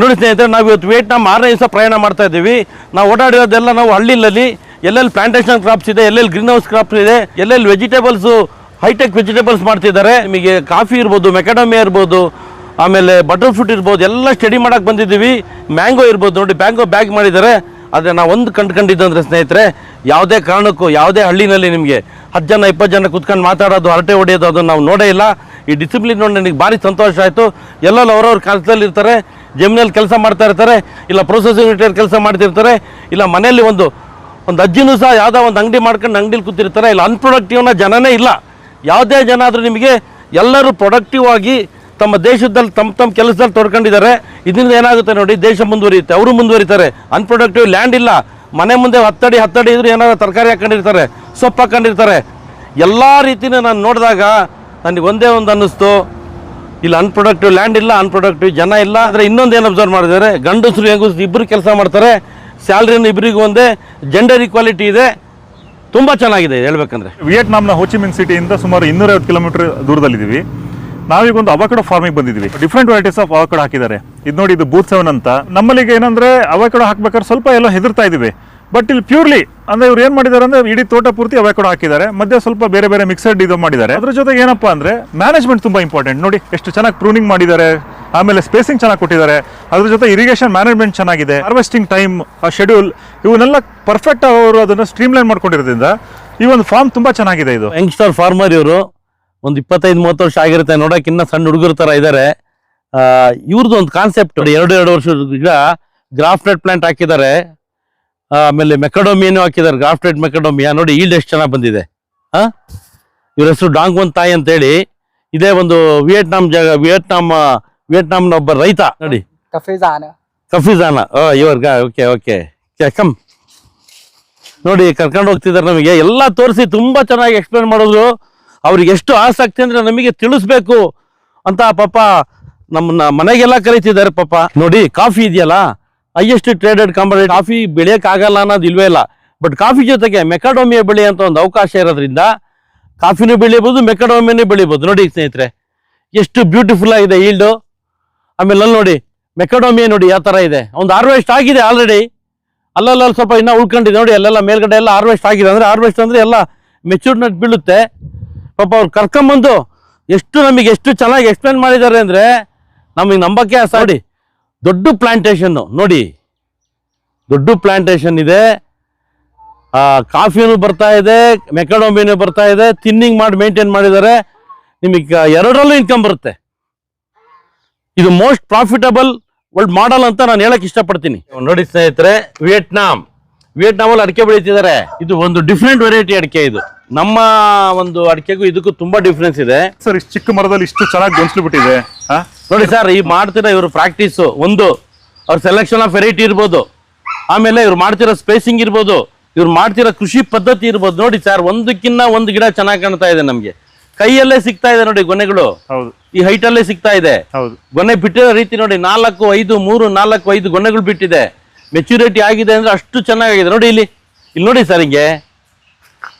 ನೋಡಿ ಸ್ನೇಹಿತರೆ, ನಾವು ಇವತ್ತು ವೇಟ್ನ ಆರನೇ ದಿವಸ ಪ್ರಯಾಣ ಮಾಡ್ತಾ ಇದ್ದೀವಿ. ನಾವು ಓಡಾಡಿರೋದೆಲ್ಲ ನಾವು ಹಳ್ಳಿಲಲ್ಲಿ. ಎಲ್ಲೆಲ್ಲಿ ಪ್ಲಾಂಟೇಷನ್ ಕ್ರಾಪ್ಸ್ ಇದೆ, ಎಲ್ಲೆಲ್ಲಿ ಗ್ರೀನ್ ಹೌಸ್ ಕ್ರಾಪ್ಸ್ ಇದೆ, ಎಲ್ಲೆಲ್ಲಿ ವೆಜಿಟೇಬಲ್ಸು ಹೈಟೆಕ್ ವೆಜಿಟೇಬಲ್ಸ್ ಮಾಡ್ತಿದ್ದಾರೆ. ನಿಮಗೆ ಕಾಫಿ ಇರ್ಬೋದು ಮೆಕಡಮಿಯಾ ಇರ್ಬೋದು, ಆಮೇಲೆ ಬಟರ್ ಫ್ರೂಟ್ ಇರ್ಬೋದು, ಎಲ್ಲ ಸ್ಟಡಿ ಮಾಡೋಕ್ಕೆ ಬಂದಿದ್ದೀವಿ. ಮ್ಯಾಂಗೋ ಇರ್ಬೋದು, ನೋಡಿ ಮ್ಯಾಂಗೋ ಬ್ಯಾಗ್ ಮಾಡಿದ್ದಾರೆ. ಆದರೆ ನಾವು ಒಂದು ಕಂಡ್ಕೊಂಡಿದ್ದಂದ್ರೆ ಸ್ನೇಹಿತರೆ, ಯಾವುದೇ ಕಾರಣಕ್ಕೂ, ಯಾವುದೇ ಹಳ್ಳಿನಲ್ಲಿ ನಿಮಗೆ ಹತ್ತು ಜನ ಇಪ್ಪತ್ತು ಜನ ಕುತ್ಕೊಂಡು ಮಾತಾಡೋದು, ಹರಟೆ ಹೊಡೆಯೋದು, ಅದನ್ನು ನಾವು ನೋಡೇ ಇಲ್ಲ. ಈ ಡಿಸಿಪ್ಲಿನ್ ನೋಡಿ ನನಗೆ ಭಾರಿ ಸಂತೋಷ ಆಯಿತು. ಎಲ್ಲೆಲ್ಲ ಅವ್ರವ್ರ ಕೆಲಸದಲ್ಲಿ ಇರ್ತಾರೆ. ಜಮೀನಲ್ಲಿ ಕೆಲಸ ಮಾಡ್ತಾ ಇರ್ತಾರೆ, ಇಲ್ಲ ಪ್ರೊಸೆಸಿಂಗ್ ಯೂನಿಟ್ ಕೆಲಸ ಮಾಡ್ತಿರ್ತಾರೆ ಇಲ್ಲ ಮನೆಯಲ್ಲಿ ಒಂದು ಒಂದು ಅಜ್ಜಿನೂ ಸಹ ಯಾವುದೋ ಒಂದು ಅಂಗಡಿ ಮಾಡ್ಕೊಂಡು ಅಂಗಡಿಲಿ ಕೂತಿರ್ತಾರೆ, ಇಲ್ಲ ಅನ್ಪ್ರೊಡಕ್ಟಿವ್ನ ಜನನೇ ಇಲ್ಲ. ಯಾವುದೇ ಜನ ಆದರೂ ನಿಮಗೆ ಎಲ್ಲರೂ ಪ್ರೊಡಕ್ಟಿವ್ ಆಗಿ ತಮ್ಮ ದೇಶದಲ್ಲಿ ತಮ್ಮ ತಮ್ಮ ಕೆಲಸದಲ್ಲಿ ತೊಡ್ಕೊಂಡಿದ್ದಾರೆ. ಇದರಿಂದ ಏನಾಗುತ್ತೆ ನೋಡಿ, ದೇಶ ಮುಂದುವರಿಯುತ್ತೆ, ಅವರು ಮುಂದುವರಿತಾರೆ. ಅನ್ಪ್ರೊಡಕ್ಟಿವ್ ಲ್ಯಾಂಡ್ ಇಲ್ಲ. ಮನೆ ಮುಂದೆ ಹತ್ತಡಿ ಹತ್ತಡಿ ಇದ್ರೂ ಏನಾದ್ರು ತರಕಾರಿ ಹಾಕೊಂಡಿರ್ತಾರೆ, ಸೊಪ್ಪು ಹಾಕೊಂಡಿರ್ತಾರೆ. ಎಲ್ಲ ರೀತಿನ ನಾನು ನೋಡಿದಾಗ ನನಗೆ ಒಂದೇ ಒಂದು ಅನ್ನಿಸ್ತು. ಇಲ್ಲಿ ಅನ್ಪ್ರೊಡಕ್ಟಿವ್ ಲ್ಯಾಂಡ್ ಇಲ್ಲ ಅನ್ಪ್ರೊಡಕ್ಟಿವ್ ಜನ ಇಲ್ಲ. ಆದರೆ ಇನ್ನೊಂದು ಏನು ಅಬ್ಸರ್ವ್ ಮಾಡಿದ್ದಾರೆ? ಗಂಡಸರು, ಹೆಂಗಸರು ಇಬ್ಬರು ಕೆಲಸ ಮಾಡ್ತಾರೆ. ಸ್ಯಾಲ್ರಿನ ಇಬ್ಬರಿಗೂ ಒಂದೇ ಜೆಂಡರ್ ಈಕ್ವಾಲಿಟಿ ಇದೆ. ತುಂಬ ಚೆನ್ನಾಗಿದೆ ಹೇಳ್ಬೇಕಂದ್ರೆ. ವಿಯೆಟ್ನಾಂನ ಹೋಚಿಮಿನ್ ಸಿಟಿಯಿಂದ ಸುಮಾರು ಇನ್ನೂರೈವತ್ತು ಕಿಲೋಮೀಟರ್ ದೂರದಲ್ಲಿದ್ದೀವಿ. ನಾವೀಗ ಒಂದು ಅವಕಡೋ ಫಾರ್ಮಿಗೆ ಬಂದಿದ್ವಿ ಡಿಫ್ರೆಂಟ್ ವೆರೈಟೀಸ್ ಆಫ್ ಅವಕಡ ಹಾಕಿದ್ದಾರೆ. ಇದು ನೋಡಿ, ಇದು ಬೂತ್ ಸೆವೆನ್ ಅಂತ. ನಮ್ಮಲ್ಲಿಗೆ ಏನಂದ್ರೆ ಅವಕಡೋ ಹಾಕ್ಬೇಕಾದ್ರೆ ಸ್ವಲ್ಪ ಎಲ್ಲ ಹೆದರ್ತಾ ಇದೀವಿ ಬಟ್ ಇಲ್ಲಿ ಪ್ಯೂರ್ಲಿ ಅಂದ್ರೆ ಇವ್ರು ಏನ್ ಮಾಡಿದ್ದಾರೆ ಅಂದ್ರೆ ಇಡೀ ತೋಟ ಪೂರ್ತಿ ಅವಕಡೋ ಹಾಕಿದ್ದಾರೆ. ಮಧ್ಯೆ ಸ್ವಲ್ಪ ಬೇರೆ ಬೇರೆ ಮಿಕ್ಸಡ್ ಇದು ಮಾಡಿದ್ದಾರೆ. ಅದ್ರ ಜೊತೆಗೆ ಏನಪ್ಪಾ ಅಂದ್ರೆ ಮ್ಯಾನೇಜ್ಮೆಂಟ್ ತುಂಬಾ ಇಂಪಾರ್ಟೆಂಟ್ ನೋಡಿ, ಎಷ್ಟು ಚೆನ್ನಾಗಿ ಪ್ರೂನಿಂಗ್ ಮಾಡಿದ್ದಾರೆ. ಆಮೇಲೆ ಸ್ಪೇಸಿಂಗ್ ಚೆನ್ನಾಗಿ ಕೊಟ್ಟಿದ್ದಾರೆ. ಅದ್ರ ಜೊತೆ ಇರಿಗೇಷನ್ ಮ್ಯಾನೇಜ್ಮೆಂಟ್ ಚೆನ್ನಾಗಿದೆ. ಹಾರ್ವೆಸ್ಟಿಂಗ್ ಟೈಮ್ ಆ ಶೆಡ್ಯೂಲ್ ಇವನ್ನೆಲ್ಲ ಪರ್ಫೆಕ್ಟ್ ಅವರು ಅದನ್ನ ಸ್ಟ್ರೀಮ್ಲೈನ್ ಮಾಡ್ಕೊಂಡಿರೋದ್ರಿಂದ ಈ ಒಂದು ಫಾರ್ಮ್ ತುಂಬಾ ಚೆನ್ನಾಗಿದೆ ಇದು. ಯಂಗ್ಸ್ಟರ್ ಫಾರ್ಮರ್ ಇವರು, ಒಂದು ಇಪ್ಪತ್ತೈದು, ಮೂವತ್ತು ವರ್ಷ ಆಗಿರುತ್ತೆ. ನೋಡೋಕೆ ಇನ್ನ ಸಣ್ಣ ಹುಡುಗರ ತರ ಇದ್ದಾರೆ ಇವ್ರದ್ದು ಒಂದು ಕಾನ್ಸೆಪ್ಟ್ ಎರಡು ಎರಡು ವರ್ಷ ಗ್ರಾಫ್ಟೆಡ್ ಪ್ಲಾಂಟ್ ಹಾಕಿದ್ದಾರೆ. ಆಮೇಲೆ ಮೆಕಡೋಮಿಯನ್ನು ಹಾಕಿದ್ದಾರೆ ಗ್ರಾಫ್ಟೆಡ್ ಮೆಕಡೋಮಿಯಾ ನೋಡಿ ಈಲ್ಡ್ ಎಷ್ಟು ಚೆನ್ನಾಗಿ ಬಂದಿದೆ. ಹಾಂ ಇವ್ರ ಹೆಸರು ಡಾಂಗ್ ಒನ್ ತಾಯಿ ಅಂತೇಳಿ ಇದೇ ಒಂದು ವಿಯೆಟ್ನಾಂ ಜಾಗ ವಿಯೆಟ್ನಾಂ ವಿಯೆಟ್ನಾಂನ ಒಬ್ಬ ರೈತ ನೋಡಿ. ಕಫಿಜಾನ. ಕಫಿಜಾನ. ಇವ್ರಗ ಓಕೆ ಓಕೆ ಕಮ್ ನೋಡಿ ಕರ್ಕೊಂಡು ಹೋಗ್ತಿದ್ದಾರೆ ನಮಗೆ. ಎಲ್ಲ ತೋರಿಸಿ ತುಂಬಾ ಚೆನ್ನಾಗಿ ಎಕ್ಸ್ಪ್ಲೇನ್ ಮಾಡೋದು. ಅವ್ರಿಗೆ ಎಷ್ಟು ಆಸಕ್ತಿ ಅಂದ್ರೆ ನಮಗೆ ತಿಳಿಸ್ಬೇಕು ಅಂತ ಪಾಪ ನಮ್ಮನ್ನ ಮನೆಗೆಲ್ಲ ಕರೀತಿದ್ದಾರೆ ಪಾಪ. ನೋಡಿ ಕಾಫಿ ಇದೆಯಲ್ಲ? ಹೈಯೆಸ್ಟ್ ಟ್ರೇಡೆಡ್ ಕಂಪನಿ ಕಾಫಿ ಬೆಳೆಯೋಕ್ಕಾಗಲ್ಲ ಅನ್ನೋದು ಇಲ್ವೇ ಇಲ್ಲ. ಬಟ್ ಕಾಫಿ ಜೊತೆಗೆ ಮೆಕಾಡೋಮಿಯಾ ಬೆಳೆ ಅಂತ ಒಂದು ಅವಕಾಶ ಇರೋದ್ರಿಂದ ಕಾಫಿನೂ ಬೆಳಿಬೋದು, ಮೆಕಾಡೋಮಿಯಾನೂ ಬೆಳಿಬೋದು. ನೋಡಿ ಸ್ನೇಹಿತರೆ, ಎಷ್ಟು ಬ್ಯೂಟಿಫುಲ್ ಆಗಿದೆ ಈಲ್ಡು ಆಮೇಲೆ ಅಲ್ಲಿ ನೋಡಿ, ಮೆಕಡೋಮಿಯಾ ನೋಡಿ ಯಾವ ಥರ ಇದೆ. ಒಂದು ಹಾರ್ವೆಸ್ಟ್ ಆಗಿದೆ ಆಲ್ರೆಡಿ ಅಲ್ಲಲ್ಲ ಸ್ವಲ್ಪ ಇನ್ನೂ ಉಳ್ಕೊಂಡಿದೆ. ನೋಡಿ, ಅಲ್ಲೆಲ್ಲ ಮೇಲ್ಗಡೆ ಎಲ್ಲ ಹಾರ್ವೆಸ್ಟ್ ಆಗಿದೆ. ಅಂದರೆ ಹಾರ್ವೆಸ್ಟ್ ಅಂದರೆ ಎಲ್ಲ ಮೆಚೂರ್ ನಟ್ ಬೀಳುತ್ತೆ. ಪಾಪ ಅವ್ರು ಕರ್ಕೊಂಬಂದು ಎಷ್ಟು ನಮಗೆ ಎಷ್ಟು ಚೆನ್ನಾಗಿ ಎಕ್ಸ್ಪ್ಲೇನ್ ಮಾಡಿದ್ದಾರೆ ಅಂದರೆ ನಮಗೆ ನಂಬಕ್ಕೆ ನೋಡಿ ದೊಡ್ಡ ಪ್ಲಾಂಟೇಶನ್ನು ನೋಡಿ. ದೊಡ್ಡ ಪ್ಲಾಂಟೇಶನ್ ಇದೆ. ಕಾಫಿನೂ ಬರ್ತಾ ಇದೆ ಮೆಕಡೋಮಿನೂ ಬರ್ತಾ ಇದೆ ತಿನ್ನಿಂಗ್ ಮಾಡಿ ಮೇಂಟೈನ್ ಮಾಡಿದ್ದಾರೆ. ನಿಮಗೆ ಎರಡರಲ್ಲೂ ಇನ್ಕಮ್ ಬರುತ್ತೆ. ಇದು ಮೋಸ್ಟ್ ಪ್ರಾಫಿಟಬಲ್ ವರ್ಲ್ಡ್ ಮಾಡಲ್ ಅಂತ ನಾನು ಹೇಳಕ್ ಇಷ್ಟಪಡ್ತೀನಿ. ನೋಡಿ ಸ್ನೇಹಿತರೆ, ವಿಯೆಟ್ನಾಂ. ವಿಯೆಟ್ನಾಮಲ್ಲಿ ಅಡಿಕೆ ಬೆಳೀತಿದ್ದಾರೆ ಇದು ಒಂದು ಡಿಫ್ರೆಂಟ್ ವೆರೈಟಿ ಅಡಿಕೆ ಇದು. ನಮ್ಮ ಒಂದು ಅಡಿಕೆಗೂ ಇದಕ್ಕೂ ತುಂಬಾ ಡಿಫ್ರೆನ್ಸ್ ಇದೆ. ಸರ್ ಇಷ್ಟು ಚಿಕ್ಕ ಮರದಲ್ಲಿ ಇಷ್ಟು ಚೆನ್ನಾಗಿ ಗೊಂಚಲು ಬಿಟ್ಟಿದೆ ನೋಡಿ ಸರ್ ಈ ಮಾಡ್ತಿರೋ ಇವರು ಪ್ರಾಕ್ಟೀಸ್ ಒಂದು ಅವ್ರ ಸೆಲೆಕ್ಷನ್ ಆಫ್ ವೆರೈಟಿ ಇರ್ಬೋದು. ಆಮೇಲೆ ಇವ್ರು ಮಾಡ್ತಿರೋ ಸ್ಪೇಸಿಂಗ್ ಇರ್ಬೋದು ಇವ್ರು ಮಾಡ್ತಿರೋ ಕೃಷಿ ಪದ್ಧತಿ ಇರ್ಬೋದು. ನೋಡಿ ಸರ್ ಒಂದಕ್ಕಿನ್ನ ಒಂದು ಗಿಡ ಚೆನ್ನಾಗಿ ಕಾಣ್ತಾ ಇದೆ ನಮಗೆ. ಕೈಯಲ್ಲೇ ಸಿಗ್ತಾ ಇದೆ ನೋಡಿ ಗೊನೆಗಳು. ಹೌದು. ಈ ಹೈಟ್ ಅಲ್ಲೇ ಸಿಗ್ತಾ ಇದೆ. ಹೌದು. ಗೊನೆ ಬಿಟ್ಟಿರೋ ರೀತಿ ನೋಡಿ ನಾಲ್ಕು ಐದು ಮೂರು ನಾಲ್ಕು ಐದು ಗೊನೆಗಳು ಬಿಟ್ಟಿದೆ. ಮೆಚುರಿಟಿ ಆಗಿದೆ ಅಂದ್ರೆ ಅಷ್ಟು ಚೆನ್ನಾಗಿದೆ ನೋಡಿ ಇಲ್ಲಿ ಇಲ್ಲಿ ನೋಡಿ ಸರ್ ಹಿಂಗೆ.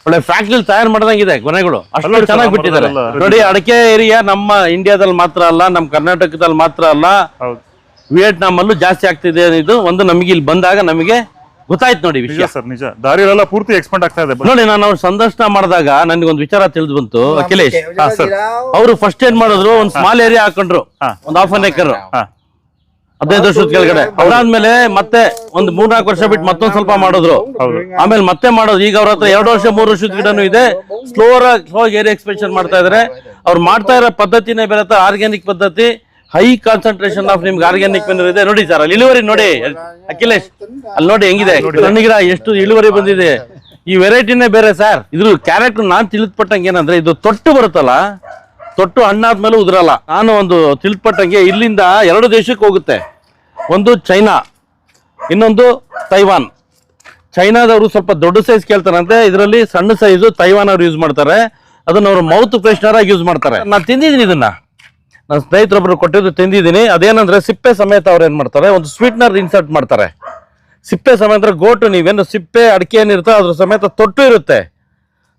ಒಳ್ಳೆ ಫ್ಯಾಕ್ಟ್ರಿ ತಯಾರು ಮಾಡ್ದಂಗಿದೆ ಕೊನೆಗಳು. ಅಷ್ಟು ಚೆನ್ನಾಗಿ ಬಿಟ್ಟಿದ್ದಾರೆ. ನೋಡಿ ಅಡಕೆ ಏರಿಯಾ ನಮ್ಮ ಇಂಡಿಯಾದಲ್ಲಿ ಮಾತ್ರ ಅಲ್ಲ ನಮ್ಮ ಕರ್ನಾಟಕದಲ್ಲಿ ಮಾತ್ರ ಅಲ್ಲ. ವಿಯೆಟ್ನಾಮ್ ವಿಯೆಟ್ನಾಂ ಅಲ್ಲೂ ಜಾಸ್ತಿ ಆಗ್ತಿದೆ ಇದು ಒಂದು ನಮಗೆ ಇಲ್ಲಿ ಬಂದಾಗ ನಮಗೆ ಗೊತ್ತಾಯ್ತು ನೋಡಿ ವಿಷಯ. ಸರ್ ನಿಜ. ಪೂರ್ತಿ ಎಕ್ಸ್ಪೆಂಡ್ ಆಗ್ತಾ ಇದೆ ನೋಡಿ ನಾನು ಅವ್ರು ಸಂದರ್ಶನ ಮಾಡಿದಾಗ ನನಗೊಂದು ವಿಚಾರ ತಿಳಿದು ಬಂತು ಅಖಿಲೇಶ್. ಅವರು ಫಸ್ಟ್ ಏನ್ ಮಾಡಿದ್ರು ಒಂದು ಸ್ಮಾಲ್ ಏರಿಯಾ ಹಾಕೊಂಡ್ರು. ಒಂದು ಹಾಫ್ ಅನ್ ಏಕರ್ ಹದಿನೈದು ವರ್ಷದ ಕೆಳಗಡೆ. ಅದಾದ್ಮೇಲೆ ಮತ್ತೆ ಒಂದು ಮೂರ್ನಾಲ್ಕು ವರ್ಷ ಬಿಟ್ಟು ಮತ್ತೊಂದ್ ಸ್ವಲ್ಪ ಮಾಡಿದ್ರು. ಆಮೇಲೆ ಮತ್ತೆ ಮಾಡೋದು. ಈಗ ಅವ್ರ ಹತ್ರ ಎರಡು ವರ್ಷ ಮೂರು ವರ್ಷದ ಗಿಡನು ಇದೆ. ಸ್ಲೋರ್ ಸ್ಲೋ ಏರಿಯಾ ಎಕ್ಸ್ಪೆನ್ಷನ್ ಮಾಡ್ತಾ ಇದಾರೆ. ಅವ್ರು ಮಾಡ್ತಾ ಇರೋ ಪದ್ಧತಿನೇ ಬೇರೆ ಆರ್ಗ್ಯಾನಿಕ್ ಪದ್ಧತಿ ಹೈ ಕಾನ್ಸಂಟ್ರೇಷನ್ ಆಫ್ ನಿಮ್ಗೆ ಆರ್ಗ್ಯಾನಿಕ್ ಇದೆ. ನೋಡಿ ಸರ್ ಅಲ್ಲಿ ಇಳುವರಿ ನೋಡಿ. ಅಖಿಲೇಶ್ ಅಲ್ಲಿ ನೋಡಿ ಹೆಂಗಿದೆ. ಗಿಡ ಎಷ್ಟು ಇಳುವರಿ ಬಂದಿದೆ. ಈ ವೆರೈಟಿನೇ ಬೇರೆ ಸರ್ ಇದ್ರ ಕ್ಯಾರೆಕ್ಟರ್ ನಾನ್ ತಿಳಿದ್ಪಟ್ಟಂಗೆ ಏನಂದ್ರೆ ಇದು ತೊಟ್ಟು ಬರುತ್ತಲ್ಲ ತೊಟ್ಟು ಹಣ್ಣಾದ್ಮೇಲೆ ಉದುರಲ್ಲ. ನಾನು ಒಂದು ತಿಳಿದ್ಪಟ್ಟಂಗೆ ಇಲ್ಲಿಂದ ಎರಡು ದೇಶಕ್ಕೆ ಹೋಗುತ್ತೆ. ಒಂದು ಚೈನಾ, ಇನ್ನೊಂದು ತೈವಾನ್. ಚೈನಾದವರು ಸ್ವಲ್ಪ ದೊಡ್ಡ ಸೈಜ್ ಕೇಳ್ತಾರಂತೆ. ಇದರಲ್ಲಿ ಸಣ್ಣ ಸೈಜು ತೈವಾನ್ ಅವರು ಯೂಸ್ ಮಾಡ್ತಾರೆ. ಅದನ್ನ ಅವರು ಮೌತ್ ಫ್ರೆಶ್ನರ್ ಆಗಿ ಯೂಸ್ ಮಾಡ್ತಾರೆ. ನಾನು ತಿಂದಿದ್ದೀನಿ ಇದನ್ನ. ನನ್ನ ಸ್ನೇಹಿತರೊಬ್ಬರು ಕೊಟ್ಟಿದ್ದು ತಿಂದಿದ್ದೀನಿ. ಅದೇನಂದ್ರೆ ಸಿಪ್ಪೆ ಸಮೇತ ಅವ್ರು ಏನ್ ಮಾಡ್ತಾರೆ, ಒಂದು ಸ್ವೀಟ್ನರ್ ಇನ್ಸರ್ಟ್ ಮಾಡ್ತಾರೆ. ಸಿಪ್ಪೆ ಸಮೇತ ಗೋಟು ನೀವೇನು ಸಿಪ್ಪೆ, ಅಡಿಕೆ ಏನಿರುತ್ತೋ ಅದ್ರ ಸಮೇತ ತೊಟ್ಟು ಇರುತ್ತೆ.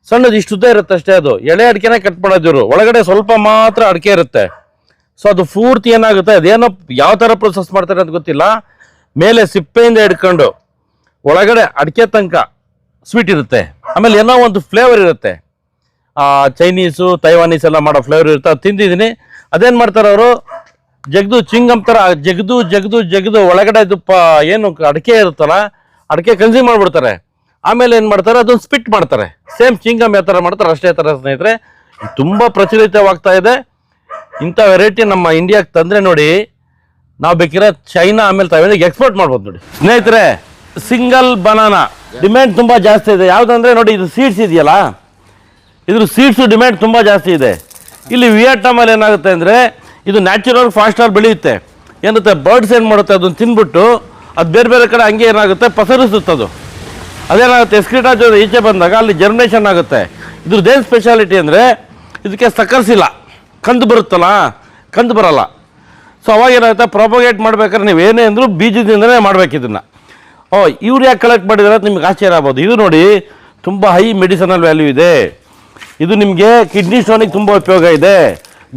ಸಣ್ಣದು ಇಷ್ಟು ಉದ್ದ ಇರುತ್ತೆ ಅಷ್ಟೇ ಅದು. ಎಳೆ ಅಡಿಕೆನೇ ಕಟ್ ಮಾಡೋದು ಒಳಗಡೆ ಸ್ವಲ್ಪ ಮಾತ್ರ ಅಡಿಕೆ ಇರುತ್ತೆ. ಸೊ ಅದು ಪೂರ್ತಿ ಏನಾಗುತ್ತೆ? ಅದೇನೋ ಯಾವ ಥರ ಪ್ರೊಸೆಸ್ ಮಾಡ್ತಾರೆ ಅಂತ ಗೊತ್ತಿಲ್ಲ. ಮೇಲೆ ಸಿಪ್ಪೆಯಿಂದ ಹಿಡ್ಕೊಂಡು ಒಳಗಡೆ ಅಡಿಕೆ ತನಕ ಸ್ವೀಟ್ ಇರುತ್ತೆ. ಆಮೇಲೆ ಏನೋ ಒಂದು ಫ್ಲೇವರ್ ಇರುತ್ತೆ. ಆ ಚೈನೀಸು ತೈವಾನೀಸ್ ಎಲ್ಲ ಮಾಡೋ ಫ್ಲೇವರ್ ಇರುತ್ತೆ. ಅದು ತಿಂದಿದ್ದೀನಿ. ಅದೇನು ಮಾಡ್ತಾರೆ ಅವರು? ಜಗ್ದು ಚಿಂಗಮ್ ಥರ ಜಗ್ದು ಜಗ್ದು ಜಗ್ದು ಒಳಗಡೆ ಇದು ಪ, ಏನು ಅಡಿಕೆ ಇರುತ್ತಲ್ಲ, ಅಡಿಕೆ ಕನ್ಸ್ಯೂಮ್ ಮಾಡ್ಬಿಡ್ತಾರೆ. ಆಮೇಲೆ ಏನು ಮಾಡ್ತಾರೆ? ಅದೊಂದು ಸ್ಪಿಟ್ ಮಾಡ್ತಾರೆ. ಸೇಮ್ ಚಿಂಗಮ್ ಯಾವ ಥರ ಮಾಡ್ತಾರೆ, ಅಷ್ಟೇ ಥರ ಸ್ನೇಹಿತರೆ? ತುಂಬ ಪ್ರಚಲಿತವಾಗ್ತಾ ಇದೆ. ಇಂಥ ವೆರೈಟಿ ನಮ್ಮ ಇಂಡಿಯಾಗೆ ತಂದರೆ ನೋಡಿ, ನಾವು ಬೇಕಿರೋ ಚೈನಾ ಆಮೇಲೆ ತಾವೇ ಎಕ್ಸ್ಪೋರ್ಟ್ ಮಾಡ್ಬೋದು ನೋಡಿ. ಸ್ನೇಹಿತರೆ ಸಿಂಗಲ್ ಬನಾನಾ ಡಿಮ್ಯಾಂಡ್ ತುಂಬ ಜಾಸ್ತಿ ಇದೆ. ಯಾವುದಂದ್ರೆ ನೋಡಿ, ಇದು ಸೀಡ್ಸ್ ಇದೆಯಲ್ಲ? ಇದ್ರ ಸೀಡ್ಸು ಡಿಮ್ಯಾಂಡ್ ತುಂಬ ಜಾಸ್ತಿ ಇದೆ. ಇಲ್ಲಿ ವಿಯಟ್ನಾಮಲ್ಲಿ ಏನಾಗುತ್ತೆ ಅಂದರೆ, ಇದು ನ್ಯಾಚುರಲ್ ಫಾಸ್ಟಾಗಿ ಬೆಳೆಯುತ್ತೆ. ಏನುತ್ತೆ ಬರ್ಡ್ಸ್ ಏನು ಮಾಡುತ್ತೆ? ಅದನ್ನು ತಿನ್ಬಿಟ್ಟು, ಅದು ಬೇರೆ ಬೇರೆ ಕಡೆ ಹಂಗೆ ಏನಾಗುತ್ತೆ? ಪಸರಿಸುತ್ತೆ ಅದು ಅದೇನಾಗುತ್ತೆ ಜೊತೆ ಈಚೆ ಬಂದಾಗ ಅಲ್ಲಿ ಜರ್ಮಿನೇಷನ್ ಆಗುತ್ತೆ. ಇದ್ರದ್ದೇನು ಸ್ಪೆಷಾಲಿಟಿ ಅಂದರೆ ಇದಕ್ಕೆ ಸಕರ್ಸಿಲ್ಲ ಕಂದು ಬರುತ್ತಲ್ಲ? ಕಂದು ಬರಲ್ಲ. ಸೊ ಅವಾಗ ಏನಾಗುತ್ತೆ? ಪ್ರೊಪಗೇಟ್ ಮಾಡ್ಬೇಕಾದ್ರೆ ನೀವು ಏನೇ ಅಂದರೂ ಬೀಜದಿಂದಲೇ ಮಾಡ್ಬೇಕು ಇದನ್ನು ಓ, ಇವ್ರು ಯಾಕೆ ಕಲೆಕ್ಟ್ ಮಾಡಿದಾರೆ ನಿಮ್ಗೆ ಆಶ್ಚರ್ಯ ಆಗ್ಬೋದು. ಇದು ನೋಡಿ, ತುಂಬ ಹೈ ಮೆಡಿಸನಲ್ ವ್ಯಾಲ್ಯೂ ಇದೆ. ಇದು ನಿಮಗೆ ಕಿಡ್ನಿ ಸ್ಟೋನಿಗೆ ತುಂಬ ಉಪಯೋಗ ಇದೆ.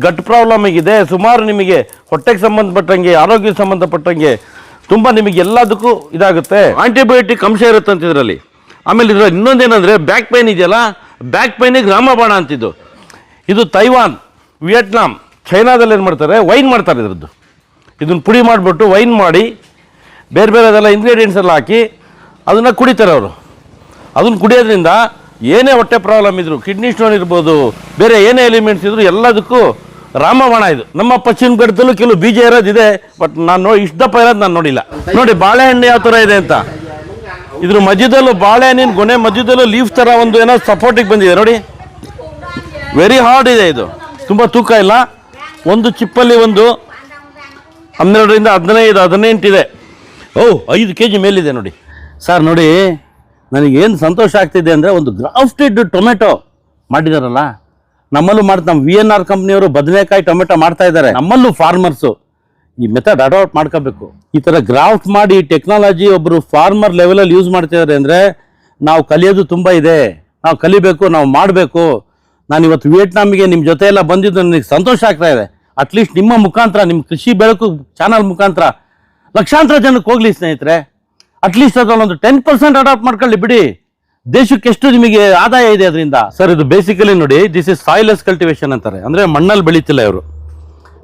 ಗಟ್ ಪ್ರಾಬ್ಲಮಿಗಿದೆ ಸುಮಾರು ನಿಮಗೆ ಹೊಟ್ಟೆಗೆ ಸಂಬಂಧಪಟ್ಟಂಗೆ, ಆರೋಗ್ಯಕ್ಕೆ ಸಂಬಂಧಪಟ್ಟಂಗೆ ತುಂಬ ನಿಮಗೆ ಎಲ್ಲದಕ್ಕೂ ಇದಾಗುತ್ತೆ. ಆಂಟಿಬಯೋಟಿಕ್ ಅಂಶ ಇರುತ್ತೆ ಅಂತ ಇದರಲ್ಲಿ. ಆಮೇಲೆ ಇದರಲ್ಲಿ ಇನ್ನೊಂದೇನೆಂದರೆ ಬ್ಯಾಕ್ ಪೈನ್ ಇದೆಯಲ್ಲ ಬ್ಯಾಕ್ ಪೈನಿಗೆ ರಾಮಬಾಣ ಅಂತಿದ್ದು. ಇದು ತೈವಾನ್, ವಿಯೆಟ್ನಾಂ, ಚೈನಾದಲ್ಲಿ ಏನು ಮಾಡ್ತಾರೆ? ವೈನ್ ಮಾಡ್ತಾರೆ ಇದ್ರದ್ದು. ಇದನ್ನು ಪುಡಿ ಮಾಡಿಬಿಟ್ಟು ವೈನ್ ಮಾಡಿ ಬೇರೆ ಬೇರೆದೆಲ್ಲ ಇಂಗ್ರೀಡಿಯೆಂಟ್ಸ್ ಎಲ್ಲ ಹಾಕಿ ಅದನ್ನು ಕುಡಿತಾರೆ ಅವರು. ಅದನ್ನು ಕುಡಿಯೋದ್ರಿಂದ ಏನೇ ಹೊಟ್ಟೆ ಪ್ರಾಬ್ಲಮ್ ಇದ್ರು ಕಿಡ್ನಿ ಸ್ಟೋನ್ ಇರ್ಬೋದು, ಬೇರೆ ಏನೇ ಎಲಿಮೆಂಟ್ಸ್ ಇದ್ದರೂ ಎಲ್ಲದಕ್ಕೂ ರಾಮಬಾಣ ಇದು. ನಮ್ಮ ಪಶ್ಚಿಮ ಘಟ್ಟದಲ್ಲೂ ಕೆಲವು ಬೀಜ ಇರೋದಿದೆ ಬಟ್ ನಾನು ನೋಡಿ ದಪ್ಪ ಇರೋದು ನಾನು ನೋಡಿಲ್ಲ. ನೋಡಿ, ಬಾಳೆಹಣ್ಣು ಯಾವ ಥರ ಇದೆ ಅಂತ. ಇದ್ರ ಮಧ್ಯದಲ್ಲೂ ಬಾಳೆಹಣ್ಣಿನ ಗೊನೆ ಮಧ್ಯದಲ್ಲೂ ಲೀಫ್ ಥರ ಒಂದು ಏನೋ ಸಪೋರ್ಟಿಗೆ ಬಂದಿದೆ. ನೋಡಿ ವೆರಿ ಹಾರ್ಡ್ ಇದೆ ಇದು. ತುಂಬ ತೂಕ ಇಲ್ಲ. ಒಂದು ಚಿಪ್ಪಲ್ಲಿ ಒಂದು ಹನ್ನೆರಡರಿಂದ ಹದಿನೈದು, ಹದಿನೆಂಟು ಇದೆ. ಓ, ಐದು ಕೆ ಜಿ ಮೇಲಿದೆ ನೋಡಿ. ಸರ್ ನೋಡಿ, ನನಗೇನು ಸಂತೋಷ ಆಗ್ತಿದೆ ಅಂದರೆ ಒಂದು ಗ್ರಾಫ್ಟೆಡ್ ಟೊಮೆಟೊ ಮಾಡಿದಾರಲ್ಲ? ನಮ್ಮಲ್ಲೂ ಮಾಡ್ತಾ ನಮ್ಮ ವಿ ಎನ್ ಆರ್ ಕಂಪ್ನಿಯವರು ಬದನೆಕಾಯಿ ಟೊಮೆಟೊ ಮಾಡ್ತಾ ಇದ್ದಾರೆ. ನಮ್ಮಲ್ಲೂ ಫಾರ್ಮರ್ಸು ಈ ಮೆಥಡ್ ಅಡಾಪ್ಟ್ ಮಾಡ್ಕೋಬೇಕು. ಈ ಥರ ಗ್ರಾಫ್ಟ್ ಮಾಡಿ ಟೆಕ್ನಾಲಜಿ ಒಬ್ಬರು ಫಾರ್ಮರ್ ಲೆವೆಲಲ್ಲಿ ಯೂಸ್ ಮಾಡ್ತಿದ್ದಾರೆ ಅಂದರೆ, ನಾವು ಕಲಿಯೋದು ತುಂಬ ಇದೆ. ನಾವು ಕಲಿಬೇಕು, ನಾವು ಮಾಡಬೇಕು. ನಾನು ಇವತ್ತು ವಿಯೆಟ್ನಾಮಿಗೆ ನಿಮ್ಮ ಜೊತೆ ಎಲ್ಲ ಬಂದಿದ್ದು ನನಗೆ ಸಂತೋಷ ಆಗ್ತಾ ಇದೆ. ಅಟ್ಲೀಸ್ಟ್ ನಿಮ್ಮ ಮುಖಾಂತರ ನಿಮ್ಮ ಕೃಷಿ ಬೆಳಕು ಚಾನಲ್ ಮುಖಾಂತರ ಲಕ್ಷಾಂತರ ಜನಕ್ಕೆ ಹೋಗ್ಲಿ ಸ್ನೇಹಿತರೆ. ಅಟ್ಲೀಸ್ಟ್ ಅದರಲ್ಲೊಂದು ಟೆನ್ ಪರ್ಸೆಂಟ್ ಅಡಾಪ್ಟ್ ಮಾಡ್ಕೊಳ್ಳಿ ಬಿಡಿ. ದೇಶಕ್ಕೆ ಎಷ್ಟು ನಿಮಗೆ ಆದಾಯ ಇದೆ ಅದರಿಂದ? ಸರ್, ಇದು ಬೇಸಿಕಲಿ ನೋಡಿ ದಿಸ್ ಇಸ್ ಸಾಯಿಲೆಸ್ ಕಲ್ಟಿವೇಶನ್ ಅಂತಾರೆ. ಅಂದರೆ ಮಣ್ಣಲ್ಲಿ ಬೆಳೀತಿಲ್ಲ ಇವರು.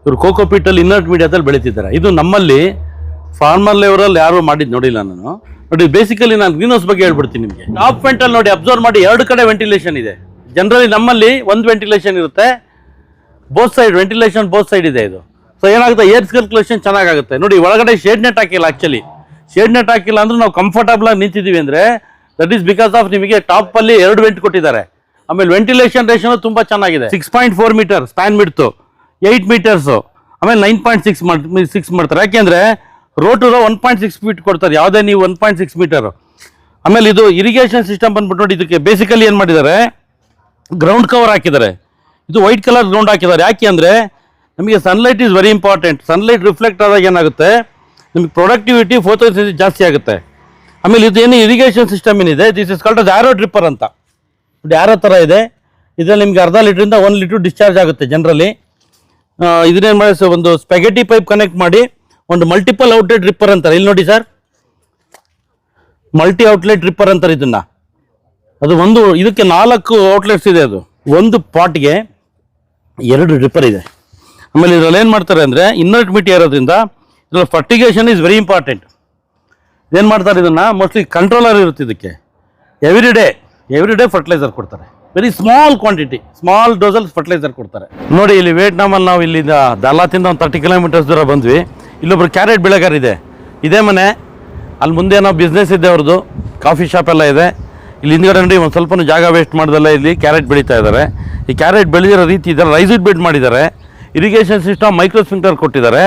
ಇವರು ಕೋಕೋಪೀಟಲ್ಲಿ ಇನ್ನರ್ಟ್ ಮೀಡಿಯಾದಲ್ಲಿ ಬೆಳೀತಿದ್ದಾರೆ. ಇದು ನಮ್ಮಲ್ಲಿ ಫಾರ್ಮರ್ ಲೆವರಲ್ಲಿ ಯಾರು ಮಾಡಿದ್ದು ನೋಡಿಲ್ಲ ನಾನು. ನೋಡಿ ಬೇಸಿಕಲಿ ನಾನು ಗ್ರೀನ್ ಹೌಸ್ ಬಗ್ಗೆ ಹೇಳ್ಬಿಡ್ತೀನಿ ನಿಮಗೆ. ಟಾಪ್ ಅಲ್ಲಿ ನೋಡಿ ಅಬ್ಸರ್ವ್ ಮಾಡಿ, ಎರಡು ಕಡೆ ವೆಂಟಿಲೇಷನ್ ಇದೆ. ಜನರಲಿ ನಮ್ಮಲ್ಲಿ ಒಂದು ವೆಂಟಿಲೇಷನ್ ಇರುತ್ತೆ. Both side ventilation both side ಇದೆ ಇದು. ಸೊ ಏನಾಗುತ್ತೆ? ಏರ್ ಸರ್ಕ್ಯುಲೇಷನ್ ಚೆನ್ನಾಗಾಗುತ್ತೆ. ನೋಡಿ, ಒಳಗಡೆ ಶೇಡ್ ನೆಟ್ ಹಾಕಿಲ್ಲ ಆ್ಯಕ್ಚುಲಿ ಶೇಡ್ ನೆಟ್ ಹಾಕಿಲ್ಲ ಅಂದ್ರೆ ನಾವು ಕಂಫರ್ಟಬಲ್ ಆಗಿ ನಿಂತಿದ್ದೀವಿ ಅಂದ್ರೆ ದಟ್ ಈಸ್ ಬಿಕಾಸ್ ಆಫ್ ನಿಮಗೆ ಟಾಪ್ ಅಲ್ಲಿ ಎರಡು ವೆಂಟ್ ಕೊಟ್ಟಿದ್ದಾರೆ. ಆಮೇಲೆ ವೆಂಟಿಲೇಷನ್ ರೇಷನ್ ತುಂಬಾ ಚೆನ್ನಾಗಿದೆ. Six point four meter span ಮಿಡ್ತು eight meters ಆಮೇಲೆ ನೈನ್ ಪಾಯಿಂಟ್ ಸಿಕ್ಸ್ ಸಿಕ್ಸ್ ಮಾಡ್ತಾರೆ. ಯಾಕೆಂದ್ರೆ ರೋಟು ಒನ್ ಪಾಯಿಂಟ್ ಸಿಕ್ಸ್ ಫೀಟ್ ಕೊಡ್ತಾರೆ. ಯಾವುದೇ ನೀವು ಒನ್ ಪಾಯಿಂಟ್ ಸಿಕ್ಸ್ ಮೀಟರ್ ಆಮೇಲೆ ಇದು ಇರಿಗೇಷನ್ ಸಿಸ್ಟಮ್ ಬಂದ್ಬಿಟ್ಟು ನೋಡಿ, ಇದಕ್ಕೆ ಬೇಸಿಕಲಿ ಏನು ಮಾಡಿದ್ದಾರೆ? ಗ್ರೌಂಡ್ ಕವರ್ ಹಾಕಿದ್ದಾರೆ. ಇದು ವೈಟ್ ಕಲರ್ ಗ್ರೌಂಡ್ ಹಾಕಿದ್ದಾರೆ. ಯಾಕೆ ಅಂದರೆ ನಮಗೆ sunlight is very important sunlight reflect ಆದಾಗ ಏನಾಗುತ್ತೆ? ನಿಮಗೆ ಪ್ರೊಡಕ್ಟಿವಿಟಿ ಫೋಟೋ ಜಾಸ್ತಿ ಆಗುತ್ತೆ. ಆಮೇಲೆ ಇದು ಏನು ಇರಿಗೇಷನ್ ಸಿಸ್ಟಮ್ ಏನಿದೆ? This is called arrow dripper ಅಂತ. ಯಾರೋ ಥರ ಇದೆ. ಇದರಲ್ಲಿ ನಿಮಗೆ ಅರ್ಧ ಲೀಟ್ರಿಂದ ಒಂದು ಲೀಟ್ರ್ ಡಿಸ್ಚಾರ್ಜ್ ಆಗುತ್ತೆ ಜನರಲಿ ಇದನ್ನೇನು ಮಾಡಿ ಸರ್, ಒಂದು ಸ್ಪೆಗೆಟಿ ಪೈಪ್ ಕನೆಕ್ಟ್ ಮಾಡಿ ಒಂದು ಮಲ್ಟಿಪಲ್ ಔಟ್ಲೆಟ್ ಡ್ರಿಪ್ಪರ್ ಅಂತಾರೆ. ಇಲ್ಲಿ ನೋಡಿ ಸರ್. ಮಲ್ಟಿ ಔಟ್ಲೆಟ್ ಡ್ರಿಪ್ಪರ್ ಅಂತಾರೆ ಇದನ್ನು. ಅದು ಒಂದು, ಇದಕ್ಕೆ ನಾಲ್ಕು ಔಟ್ಲೆಟ್ಸ್ ಇದೆ ಅದು. ಒಂದು ಪಾಟ್ಗೆ ಎರಡು ಡ್ರಿಪ್ಪರ್ ಇದೆ. ಆಮೇಲೆ ಇದರಲ್ಲಿ ಏನು ಮಾಡ್ತಾರೆ ಅಂದರೆ ಇನ್ನರ್ಟ್ ಮಿಟಿ ಇರೋದ್ರಿಂದ ಇದರ ಫರ್ಟಿಗೇಷನ್ ಇಸ್ ವೆರಿ ಇಂಪಾರ್ಟೆಂಟ್ ಏನು ಮಾಡ್ತಾರೆ ಇದನ್ನು? ಮೋಸ್ಟ್ಲಿ ಕಂಟ್ರೋಲರ್ ಇರುತ್ತೆ ಇದಕ್ಕೆ. Every day every day fertiliser ಕೊಡ್ತಾರೆ. ವೆರಿ ಸ್ಮಾಲ್ ಕ್ವಾಂಟಿಟಿ ಸ್ಮಾಲ್ ಡೋಸಲ್ಲಿ ಫರ್ಟಿಲೈಸರ್ ಕೊಡ್ತಾರೆ. ನೋಡಿ, ಇಲ್ಲಿ ವಿಯೆಟ್ನಾಮಲ್ಲಿ ನಾವು ಇಲ್ಲಿಂದ ದಲ್ಲಾತಿಂದ ಒಂದು ತರ್ಟಿ ಕಿಲೋಮೀಟರ್ಸ್ ದೂರ ಬಂದ್ವಿ. ಇಲ್ಲೊಬ್ರು ಕ್ಯಾರೆಟ್ ಬೆಳೆಗಾರ ಇದೆ. ಇದೇ ಮನೆ. ಅಲ್ಲಿ ಮುಂದೆ ಏನೋ ಬಿಸ್ನೆಸ್ ಇದೆ ಅವ್ರದ್ದು ಕಾಫಿ ಶಾಪ್ ಎಲ್ಲ ಇದೆ. ಇಲ್ಲಿ ಹಿಂದ್ಗಡೆ ನೋಡಿ ಒಂದು ಸ್ವಲ್ಪ ಜಾಗ ವೇಸ್ಟ್ ಮಾಡ್ದಲ್ಲ ಇಲ್ಲಿ ಕ್ಯಾರೆಟ್ ಬೆಳೀತಾ ಇದ್ದಾರೆ ಈ ಕ್ಯಾರೆಟ್ ಬೆಳೆದಿರೋ ರೀತಿ ಇದರ ರೈಸ್ ಇಟ್ ಬೆಡ್ ಮಾಡಿದ್ದಾರೆ. ಇರಿಗೇಷನ್ ಸಿಸ್ಟಮ್ ಮೈಕ್ರೋ ಸ್ಪ್ರಿಂಕ್ಲರ್ ಕೊಟ್ಟಿದ್ದಾರೆ.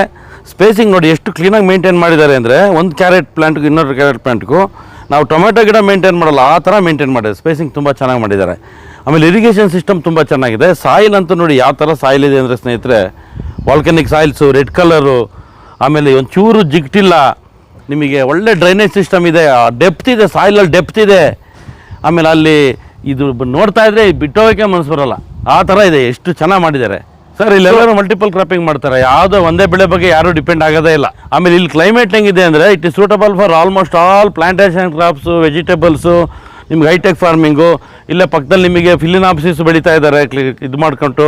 ಸ್ಪೇಸಿಂಗ್ ನೋಡಿ ಎಷ್ಟು ಕ್ಲೀನಾಗಿ ಮೇಂಟೈನ್ ಮಾಡಿದ್ದಾರೆ ಅಂದರೆ ಒಂದು ಕ್ಯಾರೆಟ್ ಪ್ಲಾಂಟ್ಗೂ ಇನ್ನೊಂದು ಕ್ಯಾರೆಟ್ ಪ್ಲಾಂಟ್ಗೂ ನಾವು ಟೊಮೆಟೊ ಗಿಡ ಮೇಂಟೈನ್ ಮಾಡಲ್ಲ, ಆ ಥರ ಮೇಂಟೈನ್ ಮಾಡಿದ್ದಾರೆ. ಸ್ಪೇಸಿಂಗ್ ತುಂಬ ಚೆನ್ನಾಗಿ ಮಾಡಿದ್ದಾರೆ. ಆಮೇಲೆ ಇರಿಗೇಷನ್ ಸಿಸ್ಟಮ್ ತುಂಬ ಚೆನ್ನಾಗಿದೆ. ಸಾಯಿಲ್ ಅಂತೂ ನೋಡಿ ಯಾವ ಥರ ಸಾಯಿಲ್ ಇದೆ ಅಂದರೆ ಸ್ನೇಹಿತರೆ ವಾಲ್ಕನಿಕ್ ಸಾಯಿಲ್ಸು ರೆಡ್ ಕಲರು ಆಮೇಲೆ ಒಂಚೂರು ಜಿಗ್ಟಿಲ್ಲ, ನಿಮಗೆ ಒಳ್ಳೆ ಡ್ರೈನೇಜ್ ಸಿಸ್ಟಮ್ ಇದೆ ಡೆಪ್ತ್ ಇದೆ ಸಾಯಿಲಲ್ಲಿ ಡೆಪ್ತ್ ಇದೆ. ಆಮೇಲೆ ಅಲ್ಲಿ ಇದು ನೋಡ್ತಾ ಇದ್ರೆ ಬಿಟ್ಟೋಗೋಕೆ ಮನಸ್ಸು ಬರಲ್ಲ. ಆ ಥರ ಇದೆ, ಎಷ್ಟು ಚೆನ್ನಾಗಿ ಮಾಡಿದ್ದಾರೆ. ಸರ್ ಇಲ್ಲೆಲ್ಲರೂ ಮಲ್ಟಿಪಲ್ ಕ್ರಾಪಿಂಗ್ ಮಾಡ್ತಾರೆ. ಯಾವುದೋ ಒಂದೇ ಬೆಳೆ ಬಗ್ಗೆ ಯಾರು ಡಿಪೆಂಡ್ ಆಗೋದೇ ಇಲ್ಲ. ಆಮೇಲೆ ಇಲ್ಲಿ ಕ್ಲೈಮೇಟ್ ಹೆಂಗಿದೆ ಅಂದರೆ it is suitable for almost all plantation crops vegetables ನಿಮ್ಗೆ ಹೈಟೆಕ್ ಫಾರ್ಮಿಂಗು ಇಲ್ಲೇ ಪಕ್ಕದಲ್ಲಿ ನಿಮಗೆ ಫಿಲಿನಾಪ್ಸಿಸ್ ಬೆಳೀತಾ ಇದ್ದಾರೆ ಇದು ಮಾಡ್ಕೊಂಡು